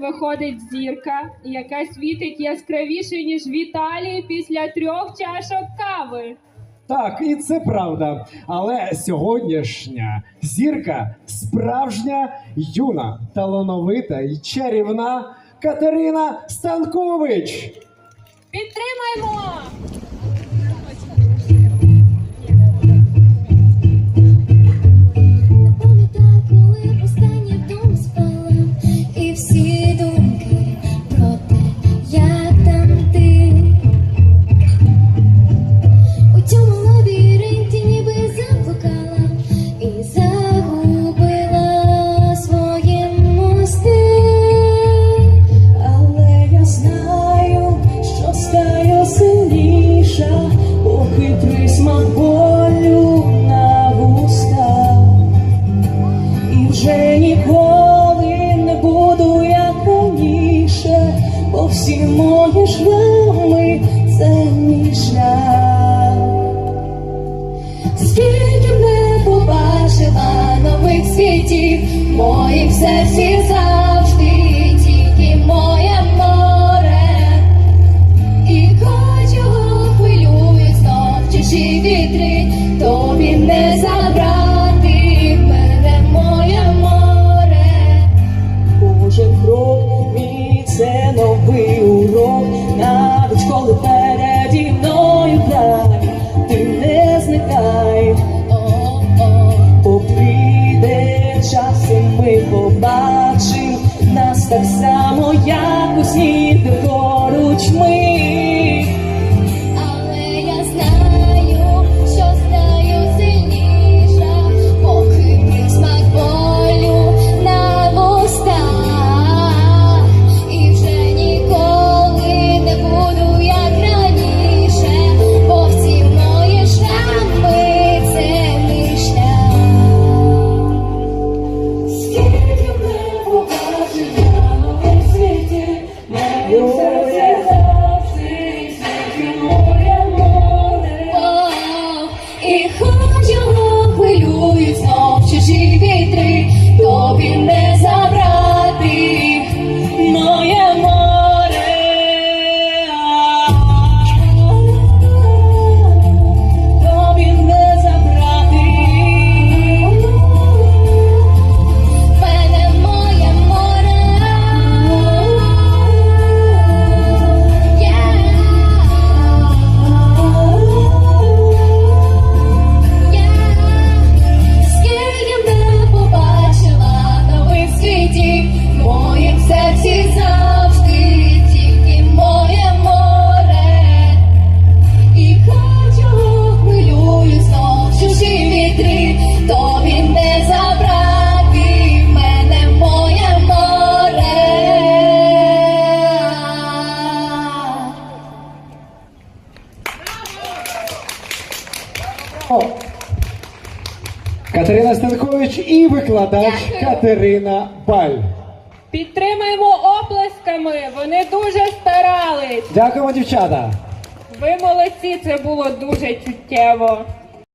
виходить зірка, яка світить яскравіше, ніж Віталій після трьох чашок кави. Так, і це правда. Але сьогоднішня зірка справжня, юна, талановита і чарівна Катерина Станкович. Підтримаймо! Сильніша, поки присмак болю на вустах. І вже ніколи не буду як раніше, бо всі мої шрами це мій шлях. Скільки не побачила нових світів, в моїм серці завжди чужі вітри, тобі не забрати мене моє море. Кожен крок мій це новий урок, навіть коли переді мною край, ти не зникай, О-о. бо прийде час, і ми його хвилюють знов чужі вітри, тобі не забрати. Катерина Станкович і викладач Дякую. Катерина Баль. Підтримаємо оплесками. Вони дуже старались. Дякуємо, дівчата. Ви молодці, це було дуже чуттєво.